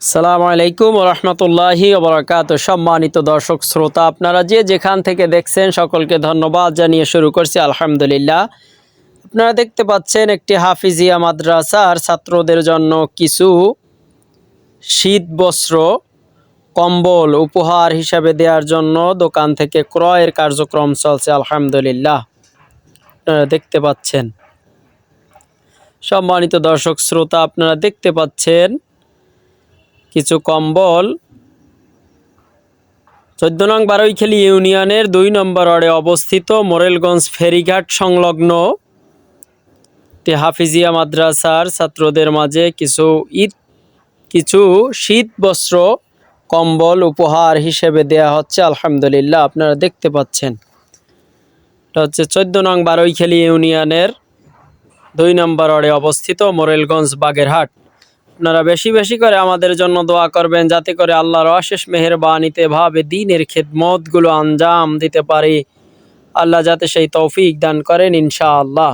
সালাম আলাইকুম রহমতুল্লাহি ওবরাকাত সম্মানিত দর্শক, শ্রোতা, আপনারা যে যেখান থেকে দেখছেন, সকলকে ধন্যবাদ জানিয়ে শুরু করছি। আলহামদুলিল্লাহ। আপনারা দেখতে পাচ্ছেন একটি হাফিজিয়া মাদ্রাসার ছাত্রদের জন্য কিছু শীত বস্ত্র, কম্বল উপহার হিসাবে দেওয়ার জন্য দোকান থেকে ক্রয়ের কার্যক্রম চলছে। আলহামদুলিল্লাহ। আপনারা দেখতে পাচ্ছেন। সম্মানিত দর্শক, শ্রোতা, আপনারা দেখতে পাচ্ছেন কিছু কম্বল। চোদ্দ নং বারৈখালী ইউনিয়নের দুই নম্বর ওয়ার্ডে অবস্থিত মোরেলগঞ্জ ফেরিঘাট সংলগ্ন হাফিজিয়া মাদ্রাসার ছাত্রদের মাঝে কিছু ঈদ কিছু শীত বস্ত্র কম্বল উপহার হিসেবে দেয়া হচ্ছে। আলহামদুলিল্লাহ, আপনারা দেখতে পাচ্ছেন। এটা হচ্ছে চোদ্দ নং বারৈখালী ইউনিয়নের দুই নম্বর ওয়ার্ডে অবস্থিত মোরেলগঞ্জ বাগেরহাট। আপনারা বেশি বেশি করে আমাদের জন্য দোয়া করবেন যাতে করে আল্লাহর অশেষ মেহের বাণীতে ভাবে দিনের খেদমতগুলো আঞ্জাম দিতে পারি। আল্লাহ যাতে সেই তৌফিক দান করেন ইনশাআল্লাহ।